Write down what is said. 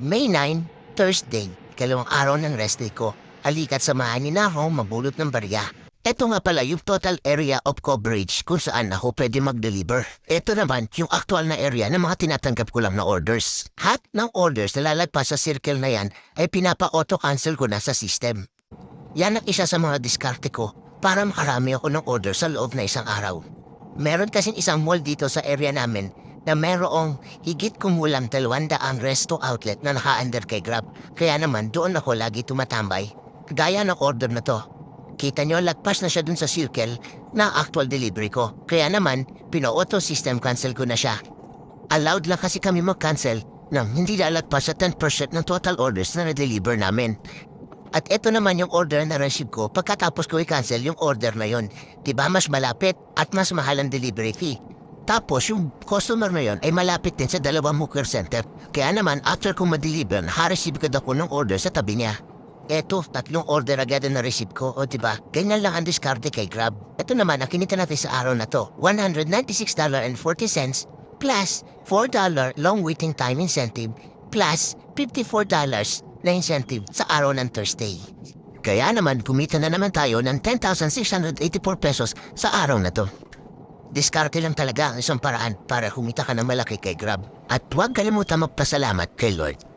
May 9, Thursday, ikalawang araw ng rest day ko. Halika't samahan ni na ako mabulot ng barya. Ito nga pala yung total area of coverage kung saan ako pwede mag-deliver. Ito naman yung actual na area ng mga tinatanggap ko lang na orders. Hat ng orders na lalagpas sa circle na yan ay pinapa-auto-cancel ko na sa system. Yan ang isa sa mga diskarte ko para makarami ako ng order sa loob na isang araw. Meron kasing isang mall dito sa area namin na merong higit kumulang dalawang resto outlet na naka-under kay Grab. Kaya naman doon ako lagi tumatambay. Gaya ng order na to. Kita nyo, lagpas na siya dun sa circle na actual delivery ko. Kaya naman, pino-auto system cancel ko na siya. Allowed lang kasi kami mag-cancel nang hindi lalagpas sa 10% ng total orders na na-deliver namin. At ito naman yung order na receive ko pagkatapos ko i-cancel yung order na yon. Diba mas malapit at mas mahal ang delivery fee. Tapos yung customer na yon ay malapit din sa dalawang hooker center. Kaya naman after ko ma-deliver, ha-receive ako ng order sa tabi niya. Eto, tatlong order agad na receive ko, o diba? Ganyan lang ang diskarte kay Grab. Ito naman, ang kinita natin sa araw na to, $196.40 plus $4 long waiting time incentive plus $54 na incentive sa araw ng Thursday. Kaya naman, kumita na naman tayo ng 10,684 pesos sa araw na to. Diskarte lang talaga ang isang paraan para humita ka ng malaki kay Grab. At huwag kalimutan magpasalamat kay Lord.